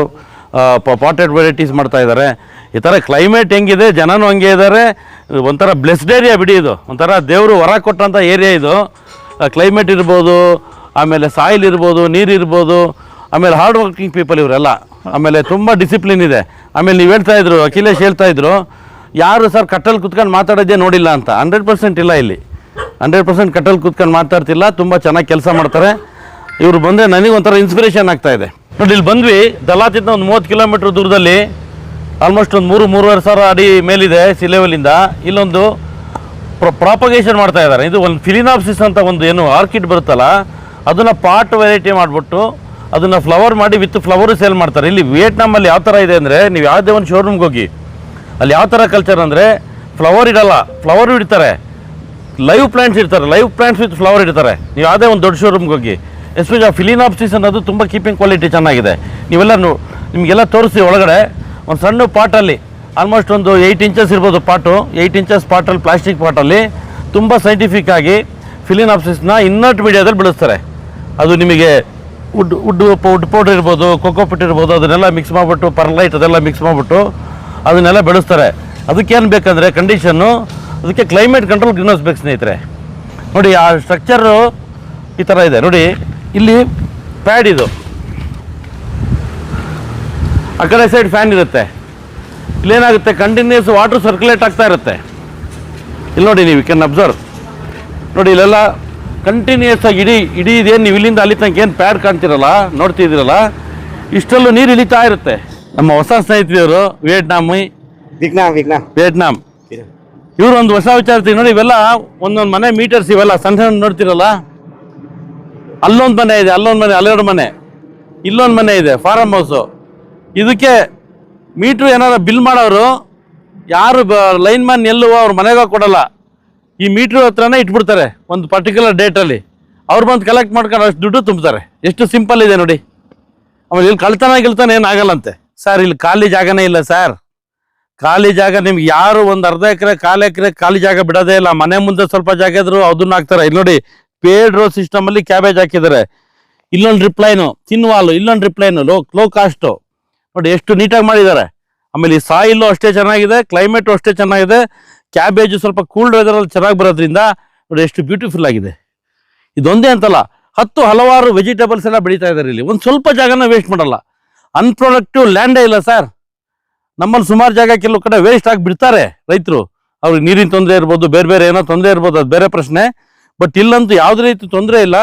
ಪಾಟೆಡ್ ವೆರೈಟೀಸ್ ಮಾಡ್ತಾ ಇದ್ದಾರೆ. ಈ ಥರ ಕ್ಲೈಮೇಟ್ ಹೆಂಗಿದೆ, ಜನನು ಹಂಗೆ ಇದ್ದಾರೆ. ಒಂಥರ ಬ್ಲೆಸ್ಡ್ ಏರಿಯಾ ಬಿಡಿ ಇದು. ಒಂಥರ ದೇವರು ಹೊರ ಕೊಟ್ಟಂಥ ಏರಿಯಾ ಇದು. ಕ್ಲೈಮೇಟ್ ಇರ್ಬೋದು, ಆಮೇಲೆ ಸಾಯಿಲ್ ಇರ್ಬೋದು ನೀರು ಇರ್ಬೋದು ಆಮೇಲೆ ಹಾರ್ಡ್ ವರ್ಕಿಂಗ್ ಪೀಪಲ್ ಇವರೆಲ್ಲ. ಆಮೇಲೆ ತುಂಬ ಡಿಸಿಪ್ಲಿನ್ ಇದೆ. ಆಮೇಲೆ ನೀವು ಹೇಳ್ತಾ ಇದ್ರು, ಅಖಿಲೇಶ್ ಹೇಳ್ತಾ ಇದ್ರು, ಯಾರು ಸರ್ ಕಟ್ಟಲ್ಲಿ ಕುತ್ಕೊಂಡು ಮಾತಾಡೋದೇ ನೋಡಿಲ್ಲ ಅಂತ. ಹಂಡ್ರೆಡ್ ಪರ್ಸೆಂಟ್ ಇಲ್ಲ ಇಲ್ಲಿ. ಹಂಡ್ರೆಡ್ ಪರ್ಸೆಂಟ್ ಕಟ್ಟಲ್ಲಿ ಕುತ್ಕೊಂಡು ಮಾತಾಡ್ತಿಲ್ಲ, ತುಂಬ ಚೆನ್ನಾಗಿ ಕೆಲಸ ಮಾಡ್ತಾರೆ. ಇವರು ಬಂದರೆ ನನಗೆ ಒಂಥರ ಇನ್ಸ್ಪಿರೇಷನ್ ಆಗ್ತಾ ಇದೆ. ನೋಡಿ, ಇಲ್ಲಿ ಬಂದ್ವಿ ದಲಾತಿದ್ದ ಒಂದು ಮೂವತ್ತು ಕಿಲೋಮೀಟ್ರ್ ದೂರದಲ್ಲಿ ಆಲ್ಮೋಸ್ಟ್ ಒಂದು ಮೂರು, ಮೂರುವರೆ ಸಾವಿರ ಅಡಿ ಮೇಲಿದೆ ಸಿ ಲೆವೆಲಿಂದ ಇಲ್ಲೊಂದು ಪ್ರಾಪಗೇಷನ್ ಮಾಡ್ತಾ ಇದ್ದಾರೆ ಇದು ಒಂದು ಫಿಲಿನಾಪ್ಸಿಸ್ ಅಂತ ಒಂದು ಏನು ಆರ್ಕಿಡ್ ಬರುತ್ತಲ್ಲ, ಅದನ್ನು ಪಾಟ್ ವೆರೈಟಿ ಮಾಡಿಬಿಟ್ಟು ಅದನ್ನು ಫ್ಲವರ್ ಮಾಡಿ ವಿತ್ ಫ್ಲವರು ಸೇಲ್ ಮಾಡ್ತಾರೆ. ಇಲ್ಲಿ ವಿಯೆಟ್ನಾಮಲ್ಲಿ ಯಾವ ಥರ ಇದೆ ಅಂದರೆ, ನೀವು ಯಾವುದೇ ಒಂದು ಶೋರೂಮ್ಗೆ ಹೋಗಿ, ಅಲ್ಲಿ ಯಾವ ಥರ ಕಲ್ಚರ್ ಅಂದರೆ ಫ್ಲವರ್ ಇಡಲ್ಲ ಫ್ಲವರು ಇಡ್ತಾರೆ. ಲೈವ್ ಪ್ಲಾಂಟ್ಸ್ ಇರ್ತಾರೆ ಲೈವ್ ಪ್ಲಾಂಟ್ಸ್ ವಿತ್ ಫ್ಲವರ್ ಇಡ್ತಾರೆ. ನೀವು ಯಾವುದೇ ಒಂದು ದೊಡ್ಡ ಶೋರೂಮ್ಗೆ ಹೋಗಿ ಎಸ್ಪೆಷಲಿ ಫಿಲಿನಾಪ್ಸಿಸ್ ಅನ್ನೋದು ತುಂಬ ಕೀಪಿಂಗ್ ಕ್ವಾಲಿಟಿ ಚೆನ್ನಾಗಿದೆ. ನೀವೆಲ್ಲ ನಿಮಗೆಲ್ಲ ತೋರಿಸಿ ಒಳಗಡೆ, ಒಂದು ಸಣ್ಣ ಪಾಟಲ್ಲಿ ಆಲ್ಮೋಸ್ಟ್ ಒಂದು ಏಯ್ಟ್ ಇಂಚಸ್ ಇರ್ಬೋದು ಪಾಟು ಏಯ್ಟ್ ಇಂಚಸ್ ಪಾಟಲ್ಲಿ ಪ್ಲಾಸ್ಟಿಕ್ ಪಾಟಲ್ಲಿ ತುಂಬ ಸೈಂಟಿಫಿಕ್ ಆಗಿ ಫಿಲಿನಾಪ್ಸಿಸ್ನ ಇನ್ನರ್ಟ್ ಮೀಡಿಯಾದಲ್ಲಿ ಬೆಳೆಸ್ತಾರೆ. ಅದು ನಿಮಗೆ ವುಡ್ ವುಡ್ ವುಡ್ ಪೌಡ್ರ್ ಇರ್ಬೋದು ಕೊಕೋಪಿಟ್ ಇರ್ಬೋದು, ಅದನ್ನೆಲ್ಲ ಮಿಕ್ಸ್ ಮಾಡಿಬಿಟ್ಟು, ಪರ್ಲೈಟ್ ಅದೆಲ್ಲ ಮಿಕ್ಸ್ ಮಾಡಿಬಿಟ್ಟು ಅದನ್ನೆಲ್ಲ ಬೆಳೆಸ್ತಾರೆ. ಅದಕ್ಕೇನು ಬೇಕಂದರೆ ಕಂಡೀಷನ್ನು ಅದಕ್ಕೆ ಕ್ಲೈಮೇಟ್ ಕಂಟ್ರೋಲ್ ಗ್ರೀನ್ ಹೌಸ್ ಬೇಕು ಸ್ನೇಹಿತರೆ. ನೋಡಿ, ಆ ಸ್ಟ್ರಕ್ಚರು ಈ ಥರ ಇದೆ. ನೋಡಿ, ಇಲ್ಲಿ ಪ್ಯಾಡ್ ಇದು. ಆ ಕಡೆ ಸೈಡ್ ಫ್ಯಾನ್ ಇರುತ್ತೆ. ಇಲ್ಲೇನಾಗುತ್ತೆ ಕಂಟಿನ್ಯೂಸ್ ವಾಟರ್ ಸರ್ಕ್ಯುಲೇಟ್ ಆಗ್ತಾ ಇರುತ್ತೆ. ಇಲ್ಲಿ ನೋಡಿ, ನೀವು ಕ್ಯಾನ್ ಅಬ್ಸರ್ವ್ ನೋಡಿ, ಇಲ್ಲೆಲ್ಲ ಕಂಟಿನ್ಯೂಸ್ ಆಗಿ ಇಡೀ ಇಡೀ ಇದೇನು ನೀವು ಇಲ್ಲಿಂದ ಅಲ್ಲಿ ತನಕ ಏನು ಪ್ಯಾಡ್ ಕಾಣ್ತಿರಲ್ಲ ನೋಡ್ತಿದ್ದೀರಲ್ಲ ಇಷ್ಟಲ್ಲೂ ನೀರು ಇಳಿತಾ ಇರುತ್ತೆ. ನಮ್ಮ ಹೊಸ ಸ್ನೇಹಿತರು ವಿಯೆಟ್ನಾಮಿ ವಿಯೆಟ್ನಾಮ್ ಇವರು ಒಂದು ಹೊಸ ವಿಚಾರ ನೋಡಿ ಇವೆಲ್ಲ ಒಂದೊಂದು ಮನೆ ಮೀಟರ್ಸ್ ಇವೆಲ್ಲ ಸಣ್ಣ ಸಣ್ಣ ನೋಡ್ತಿರಲ್ಲ? ಅಲ್ಲೊಂದು ಮನೆ ಇದೆ ಅಲ್ಲೊಂದು ಮನೆ ಅಲ್ಲೆರಡು ಮನೆ. ಇಲ್ಲೊಂದು ಮನೆ ಇದೆ ಫಾರಮ್ ಹೌಸು ಇದಕ್ಕೆ ಮೀಟ್ರ್ ಏನಾದ್ರು ಬಿಲ್ ಮಾಡೋರು ಯಾರು ಲೈನ್ ಮ್ಯಾನ್ ಎಲ್ಲುವ ಅವ್ರ ಮನೆಗೆ ಕೊಡಲ್ಲ. ಈ ಮೀಟ್ರ್ ಹತ್ರನೇ ಇಟ್ಬಿಡ್ತಾರೆ ಒಂದು ಪರ್ಟಿಕ್ಯುಲರ್ ಡೇಟಲ್ಲಿ ಅವ್ರು ಬಂದು ಕಲೆಕ್ಟ್ ಮಾಡ್ಕೊಂಡು ಅಷ್ಟು ದುಡ್ಡು ತುಂಬ್ತಾರೆ. ಎಷ್ಟು ಸಿಂಪಲ್ ಇದೆ ನೋಡಿ. ಆಮೇಲೆ ಇಲ್ಲಿ ಕಳ್ತನ ಗಿಳ್ತಾನೆ ಏನಾಗಲ್ಲಂತೆ ಸರ್ ಇಲ್ಲಿ ಖಾಲಿ ಜಾಗನೇ ಇಲ್ಲ ಸರ್ ಖಾಲಿ ಜಾಗ ನಿಮ್ಗೆ ಯಾರು ಒಂದು ಅರ್ಧ ಎಕರೆ, ಕಾಲು ಎಕರೆ ಖಾಲಿ ಜಾಗ ಬಿಡೋದೇ ಇಲ್ಲ. ಮನೆ ಮುಂದೆ ಸ್ವಲ್ಪ ಜಾಗ ಇದ್ರು ಅದನ್ನ ಹಾಕ್ತಾರೆ. ಇಲ್ಲಿ ನೋಡಿ ಪೇಡ್ ರೋ ಸಿಸ್ಟಮ್ ಅಲ್ಲಿ ಕ್ಯಾಬೇಜ್ ಹಾಕಿದ್ದಾರೆ. ಇಲ್ಲೊಂದು ರಿಪ್ಲೈನು ತಿನ್ವಾಲು ಇಲ್ಲೊಂದು ರಿಪ್ಲೈನು ಲೋ ಲೋ ಕಾಸ್ಟು ನೋಡಿ, ಎಷ್ಟು ನೀಟಾಗಿ ಮಾಡಿದ್ದಾರೆ. ಆಮೇಲೆ ಈ ಸಾಯಿಲು ಅಷ್ಟೇ ಚೆನ್ನಾಗಿದೆ ಕ್ಲೈಮೇಟು ಅಷ್ಟೇ ಚೆನ್ನಾಗಿದೆ. ಕ್ಯಾಬೇಜು ಸ್ವಲ್ಪ ಕೂಲ್ಡ್ ವೆದರಲ್ಲಿ ಚೆನ್ನಾಗಿ ಬರೋದ್ರಿಂದ ನೋಡಿ ಎಷ್ಟು ಬ್ಯೂಟಿಫುಲ್ ಆಗಿದೆ. ಇದೊಂದೇ ಅಂತಲ್ಲ, ಹತ್ತು ಹಲವಾರು ವೆಜಿಟೇಬಲ್ಸ್ ಎಲ್ಲ ಬೆಳೀತಾ ಇದ್ದಾರೆ ಇಲ್ಲಿ. ಒಂದು ಸ್ವಲ್ಪ ಜಾಗನ ವೇಸ್ಟ್ ಮಾಡಲ್ಲ. ಅನ್ಪ್ರೊಡಕ್ಟಿವ್ ಲ್ಯಾಂಡೇ ಇಲ್ಲ ಸರ್ ನಮ್ಮಲ್ಲಿ ಸುಮಾರು ಜಾಗ ಕೆಲವು ಕಡೆ ವೇಸ್ಟ್ ಆಗಿ ಬಿಡ್ತಾರೆ ರೈತರು. ಅವ್ರಿಗೆ ನೀರಿನ ತೊಂದರೆ ಇರ್ಬೋದು, ಬೇರೆ ಬೇರೆ ಏನೋ ತೊಂದರೆ ಇರ್ಬೋದು, ಅದು ಬೇರೆ ಪ್ರಶ್ನೆ. ಬಟ್ ಇಲ್ಲಂತೂ ಯಾವುದೇ ರೀತಿ ತೊಂದರೆ ಇಲ್ಲ.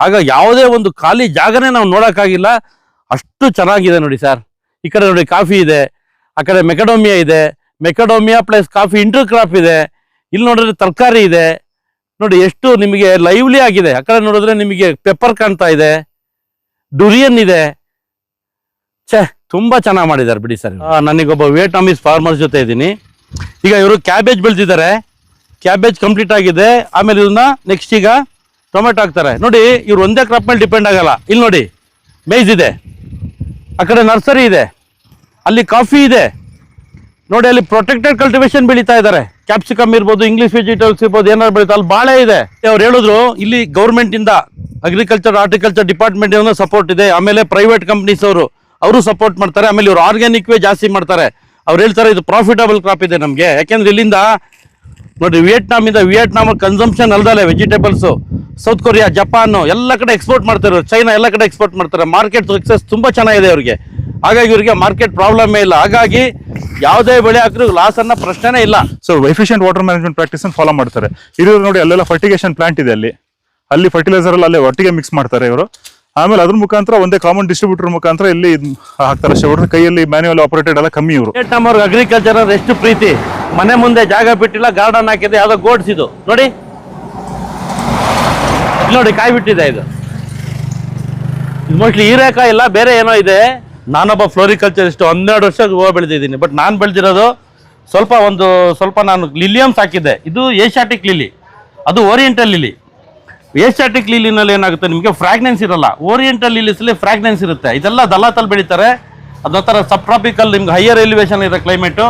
ಆಗ ಯಾವುದೇ ಒಂದು ಖಾಲಿ ಜಾಗನೇ ನಾವು ನೋಡೋಕ್ಕಾಗಿಲ್ಲ. ಅಷ್ಟು ಚೆನ್ನಾಗಿದೆ ನೋಡಿ ಸರ್ ಈ ಕಡೆ ನೋಡಿ ಕಾಫಿ ಇದೆ, ಆ ಕಡೆ ಮೆಕಡೋಮಿಯಾ ಇದೆ. Macadamia plus coffee intercrop ಇದೆ. ಇಲ್ಲಿ ನೋಡಿದ್ರೆ ತರಕಾರಿ ಇದೆ. ನೋಡಿ ಎಷ್ಟು ನಿಮಗೆ ಲೈವ್ಲಿ ಆಗಿದೆ. ಆ ಕಡೆ ನೋಡಿದ್ರೆ ನಿಮಗೆ ಪೆಪ್ಪರ್ ಕಾಣ್ತಾ ಇದೆ. ಡುರಿಯನ್ ಇದೆ. ಛೇ, ತುಂಬಾ ಚೆನ್ನಾಗಿ ಮಾಡಿದ್ದಾರೆ ಬಿಡಿ ಸರ್ ನನಗೊಬ್ಬ ವಿಯಟ್ನಾಮೀಸ್ ಫಾರ್ಮರ್ಸ್ ಜೊತೆ ಇದ್ದೀನಿ. ಈಗ ಇವರು ಕ್ಯಾಬೇಜ್ ಬೆಳೆದಿದ್ದಾರೆ. ಕ್ಯಾಬೇಜ್ ಕಂಪ್ಲೀಟ್ ಆಗಿದೆ. ಆಮೇಲೆ ಇದನ್ನ ನೆಕ್ಸ್ಟ್ ಈಗ ಟೊಮೆಟೊ ಹಾಕ್ತಾರೆ. ನೋಡಿ, ಇವ್ರು ಒಂದೇ ಕ್ರಾಪ್ ಮೇಲೆ ಡಿಪೆಂಡ್ ಆಗಲ್ಲ. ಇಲ್ಲಿ ನೋಡಿ ಮೇಜ್ ಇದೆ. ಆ ಕಡೆ ನರ್ಸರಿ ಇದೆ. ಅಲ್ಲಿ ಕಾಫಿ ಇದೆ. ನೋಡಿ, ಅಲ್ಲಿ ಪ್ರೊಟೆಕ್ಟೆಡ್ ಕಲ್ಟಿವೇಶನ್ ಬೆಳೀತಾ ಇದ್ದಾರೆ. ಕ್ಯಾಪ್ಸಿಕಮ್ ಇರ್ಬೋದು ಇಂಗ್ಲಿಷ್ ವೆಜಿಟೇಬಲ್ಸ್ ಇರ್ಬೋದು, ಏನಾದ್ರು ಬೆಳೀತಾ ಅಲ್ಲಿ ಬಾಳೆ ಇದೆ. ಅವ್ರು ಹೇಳಿದ್ರು, ಇಲ್ಲಿ ಗೌರ್ಮೆಂಟ್ ಇಂದ ಅಗ್ರಿಕಲ್ಚರ್ ಹಾರ್ಟಿಕಲ್ಚರ್ ಡಿಪಾರ್ಟ್ಮೆಂಟ್ ಇಂದ ಸಪೋರ್ಟ್ ಇದೆ. ಆಮೇಲೆ ಪ್ರೈವೇಟ್ ಕಂಪ್ನೀಸ್ ಅವರು ಅವರು ಸಪೋರ್ಟ್ ಮಾಡ್ತಾರೆ. ಆಮೇಲೆ ಇವರು ಆರ್ಗ್ಯಾನಿಕ್ ವೇ ಜಾಸ್ತಿ ಮಾಡ್ತಾರೆ. ಅವ್ರು ಹೇಳ್ತಾರೆ, ಇದು ಪ್ರಾಫಿಟಬಲ್ ಕ್ರಾಪ್ ಇದೆ ನಮಗೆ. ಯಾಕೆಂದ್ರೆ ಇಲ್ಲಿಂದ, ನೋಡಿ ವಿಯೆಟ್ನಾಮ್ ಇಂದ ವಿಯೆಟ್ನಾಮ್ ಕನ್ಸಂಪ್ಷನ್ ಅಲ್ದಲ್ಲೇ ವೆಜಿಟೇಬಲ್ಸ್ ಸೌತ್ ಕೊರಿಯಾ ಜಪಾನ್ ಎಲ್ಲ ಕಡೆ ಎಕ್ಸ್ಪೋರ್ಟ್ ಮಾಡ್ತಾರೆ ಚೈನಾ ಎಲ್ಲ ಕಡೆ ಎಕ್ಸ್ಪೋರ್ಟ್ ಮಾಡ್ತಾರೆ. ಮಾರ್ಕೆಟ್ ಸಕ್ಸಸ್ ತುಂಬಾ ಚೆನ್ನಾಗಿದೆ ಅವರಿಗೆ ಹಾಗಾಗಿ ಇವರಿಗೆ ಮಾರ್ಕೆಟ್ ಪ್ರಾಬ್ಲಮ್ ಇಲ್ಲ. ಹಾಗಾಗಿ ಯಾವುದೇ ಬೆಳೆ ಹಾಕಿದ್ರು ಲಾಸ್ ಅನ್ನೋ ಪ್ರಶ್ನೆನೇ ಇಲ್ಲ. So efficient water management practice follow ಮಾಡ್ತಾರೆ. ಇದು ನೋಡಿ ಅಲ್ಲೆಲ್ಲ ಫರ್ಟಿಗೇಷನ್ ಪ್ಲಾಂಟ್ ಇದೆ ಅಲ್ಲಿ. ಅಲ್ಲಿ ಫರ್ಟಿಲೈಸರ್ ಅಲ್ಲಿ ಅಲ್ಲೇ ಒಟ್ಟಿಗೆ ಮಿಕ್ಸ್ ಮಾಡ್ತಾರೆ ಇವರು. ಆಮೇಲೆ ಅದ್ರ ಮುಖಾಂತರ ಒಂದೇ ಕಾಮನ್ ಡಿಸ್ಟ್ರಿಬ್ಯೂಟರ್ ಮುಖಾಂತರ ಇಲ್ಲಿ ಹಾಕ್ತಾರೆ. ಅಷ್ಟೇ ಕೈಯಲ್ಲಿ ಮ್ಯಾನ್ಯುವಲ್ ಆಪರೇಟೆಡ್ ಎಲ್ಲ ಕಮ್ಮಿ ಇವರು. ನಮ್ಮ ಅವ್ರಿಗೆ ಅಗ್ರಿಕಲ್ಚರ್ ಎಷ್ಟು ಪ್ರೀತಿ. ಮನೆ ಮುಂದೆ ಜಾಗ ಬಿಟ್ಟಿಲ್ಲ ಗಾರ್ಡನ್ ಹಾಕಿದೆ ಯಾವ್ದೋ ಗೋಡ್ಸ್ ಇದು. ನೋಡಿ. ನೋಡಿ ಕಾಯಿ ಬಿಟ್ಟಿದೆ ಇದು. ಮೋಸ್ಟ್ಲಿ ಹೀರೆಕಾಯಿ ಇಲ್ಲ ಬೇರೆ ಏನೋ ಇದೆ. ನಾನೊಬ್ಬ ಫ್ಲೋರಿಕಲ್ಚರಿಸ್ಟ್ ಹನ್ನೆರಡು ವರ್ಷ ಹೂವು ಬೆಳೆದಿದ್ದೀನಿ. ಬಟ್ ನಾನು ಬೆಳೆದಿರೋದು ಸ್ವಲ್ಪ ಒಂದು ಸ್ವಲ್ಪ ನಾನು ಲಿಲಿಯಮ್ಸ್ ಹಾಕಿದ್ದೆ. ಇದು ಏಷ್ಯಾಟಿಕ್ ಲಿಲಿ. ಅದು ಓರಿಯೆಂಟಲ್ ಲಿಲಿ. ಏಷ್ಯಾಟಿಕ್ ಲಿಲಿನಲ್ಲಿ ಏನಾಗುತ್ತೆ? ನಿಮಗೆ ಫ್ರಾಗ್ನೆನ್ಸ್ ಇರಲ್ಲ. ಓರಿಯೆಂಟಲ್ ಲಿಲಿಸಲ್ಲಿ ಫ್ರಾಗ್ನೆನ್ಸ್ ಇರುತ್ತೆ. ಇದೆಲ್ಲ ದಲ್ಲಾತಲ್ಲಿ ಬೆಳೀತಾರೆ. ಅದೊಂಥರ ಥರ ಸಬ್ ಟ್ರಾಪಿಕಲ್ ನಿಮ್ಗೆ ಹೈಯರ್ ಎಲಿವೇಶನ್ ಇರೋ ಕ್ಲೈಮೇಟು